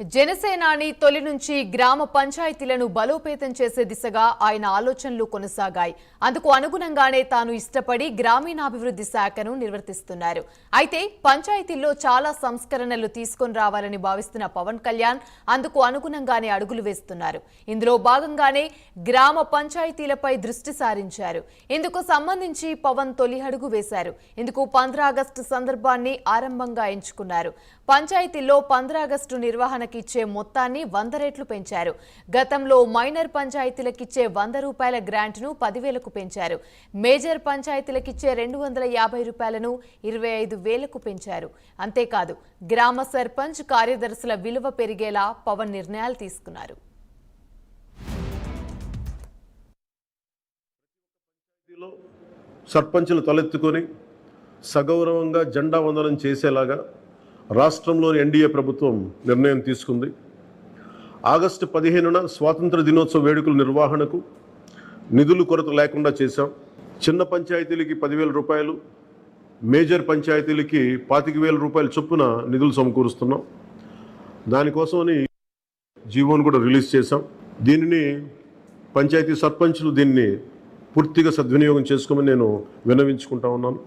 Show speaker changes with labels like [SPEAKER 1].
[SPEAKER 1] జనసేనాని తొలి నుంచి గ్రామ పంచాయతీలను బలోపేతం చేసే దిశగా ఆయన ఆలోచనలు కొనసాగాయి. అందుకు అనుగుణంగానే తాను ఇష్టపడి గ్రామీణాభివృద్ధి శాఖను నిర్వర్తిస్తున్నారు. అయితే పంచాయతీల్లో చాలా సంస్కరణలు తీసుకొని రావాలని భావిస్తున్న పవన్ కళ్యాణ్ అందుకు అనుగుణంగానే అడుగులు వేస్తున్నారు. ఇందులో భాగంగానే గ్రామ పంచాయతీలపై దృష్టి సారించారు. ఇందుకు సంబంధించి పవన్ తొలి అడుగు వేశారు. ఇందుకు పంద్రాగస్టు సందర్భాన్ని ఆరంభంగా ఎంచుకున్నారు. పంచాయతీల్లో పంద్రాగస్టు నిర్వహణ ఇచ్చే మొత్తాన్ని వంద రెట్లు పెంచారు. గతంలో మైనర్ పంచాయతీలకిచ్చే వంద రూపాయల గ్రాంట్ను పదివేలకు పెంచారు. మేజర్ పంచాయతీలకిచ్చే రెండు వందల యాభై రూపాయలను ఇరవై ఐదు వేలకు పెంచారు. అంతేకాదు గ్రామ సర్పంచ్ కార్యదర్శుల విలువ పెరిగేలా పవన్ నిర్ణయాలు తీసుకున్నారు.
[SPEAKER 2] సర్పంచులు తలెత్తుకొని సగౌరవంగా జెండా వందనం చేసేలాగా రాష్ట్రంలోని ఎన్డీఏ ప్రభుత్వం నిర్ణయం తీసుకుంది. ఆగస్టు పదిహేనున స్వాతంత్ర దినోత్సవ వేడుకల నిర్వహణకు నిధులు కొరత లేకుండా చేశాం. చిన్న పంచాయతీలకి పదివేల రూపాయలు మేజర్ పంచాయతీలకి పాతిక వేల రూపాయల చొప్పున నిధులు సమకూరుస్తున్నాం. దానికోసమని జీవోను కూడా రిలీజ్ చేశాం. దీనిని పంచాయతీ సర్పంచులు దీన్ని పూర్తిగా సద్వినియోగం చేసుకోమని నేను విన్నవించుకుంటా ఉన్నాను.